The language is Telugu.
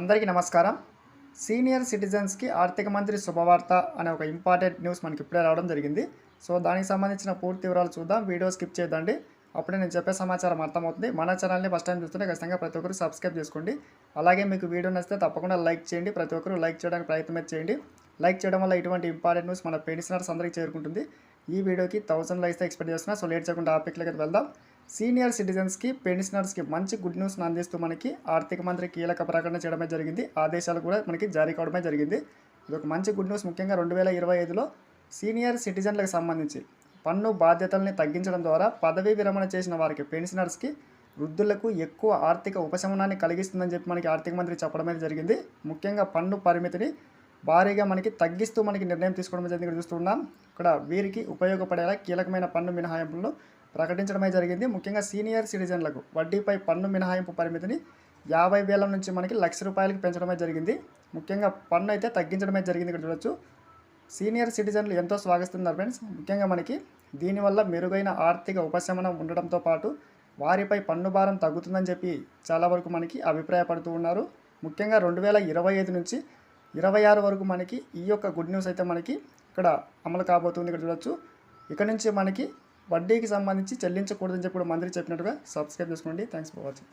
అందరికీ నమస్కారం. సీనియర్ సిటిజన్స్కి ఆర్థిక మంత్రి శుభవార్త అనే ఒక ఇంపార్టెంట్ న్యూస్ మనకి ఇప్పుడే రావడం జరిగింది. సో దానికి సంబంధించిన పూర్తి వివరాలు చూద్దాం. వీడియో స్కిప్ చేయదండి అప్పుడే నేను చెప్పే సమాచారం అర్థమవుతుంది. మన ఛానల్ని ఫస్ట్ టైం చూస్తుంటే ఖచ్చితంగా ప్రతి ఒక్కరు సబ్స్క్రైబ్ చేసుకోండి. అలాగే మీకు వీడియో నచ్చితే తప్పకుండా లైక్ చేయండి. ప్రతి ఒక్కరు లైక్ చేయడానికి ప్రయత్నం చేయండి. లైక్ చేయడం వల్ల ఇటువంటి ఇంపార్టెంట్ న్యూస్ మన పెన్షనర్స్ అందరికీ చేరుకుంటుంది. ఈ వీడియోకి థౌసండ్ లైక్స్ ఎక్స్పెక్ట్ చేస్తున్నా. సో లేట్ చేయకుండా టాపిక్లకి వెళ్దాం. సీనియర్ సిటిజన్స్కి పెన్షనర్స్కి మంచి గుడ్ న్యూస్ని అందిస్తూ మనకి ఆర్థిక మంత్రి కీలక ప్రకటన చేయడమే జరిగింది. ఆదేశాలు కూడా మనకి జారీ కావడమే జరిగింది. ఇది ఒక మంచి గుడ్ న్యూస్. ముఖ్యంగా రెండు వేల ఇరవై ఐదులో సీనియర్ సిటిజన్లకు సంబంధించి పన్ను బాధ్యతల్ని తగ్గించడం ద్వారా పదవీ విరమణ చేసిన వారికి పెన్షనర్స్కి వృద్ధులకు ఎక్కువ ఆర్థిక ఉపశమనాన్ని కలిగిస్తుందని చెప్పి మనకి ఆర్థిక మంత్రి చెప్పడం జరిగింది. ముఖ్యంగా పన్ను పరిమితిని భారీగా మనకి తగ్గిస్తూ మనకి నిర్ణయం తీసుకోవడం జరిగింది ఇక్కడ చూస్తున్నాం ఇక్కడ వీరికి ఉపయోగపడేలా కీలకమైన పన్ను మినహాయింపులను ప్రకటించడమే జరిగింది. ముఖ్యంగా సీనియర్ సిటిజన్లకు వడ్డీపై పన్ను మినహాయింపు పరిమితిని యాభై వేల నుంచి మనకి లక్ష రూపాయలకి పెంచడమే జరిగింది. ముఖ్యంగా పన్ను అయితే తగ్గించడమే జరిగింది ఇక్కడ చూడొచ్చు. సీనియర్ సిటిజన్లు ఎంతో స్వాగతిస్తున్నారు ఫ్రెండ్స్. ముఖ్యంగా మనకి దీనివల్ల మెరుగైన ఆర్థిక ఉపశమనం ఉండడంతో పాటు వారిపై పన్ను భారం తగ్గుతుందని చెప్పి చాలా వరకు మనకి అభిప్రాయపడుతూ ఉన్నారు. ముఖ్యంగా రెండు వేల ఇరవై ఐదు నుంచి ఇరవై ఆరు వరకు మనకి ఈ యొక్క గుడ్ న్యూస్ అయితే మనకి ఇక్కడ అమలు కాబోతుంది ఇక్కడ చూడొచ్చు. ఇక్కడ నుంచి మనకి వడ్డీకి సంబంధించి చెల్లించకూడదని చెప్పి కూడా మంత్రి చెప్పినట్టుగా సబ్స్క్రైబ్ చేసుకోండి. Thanks for watching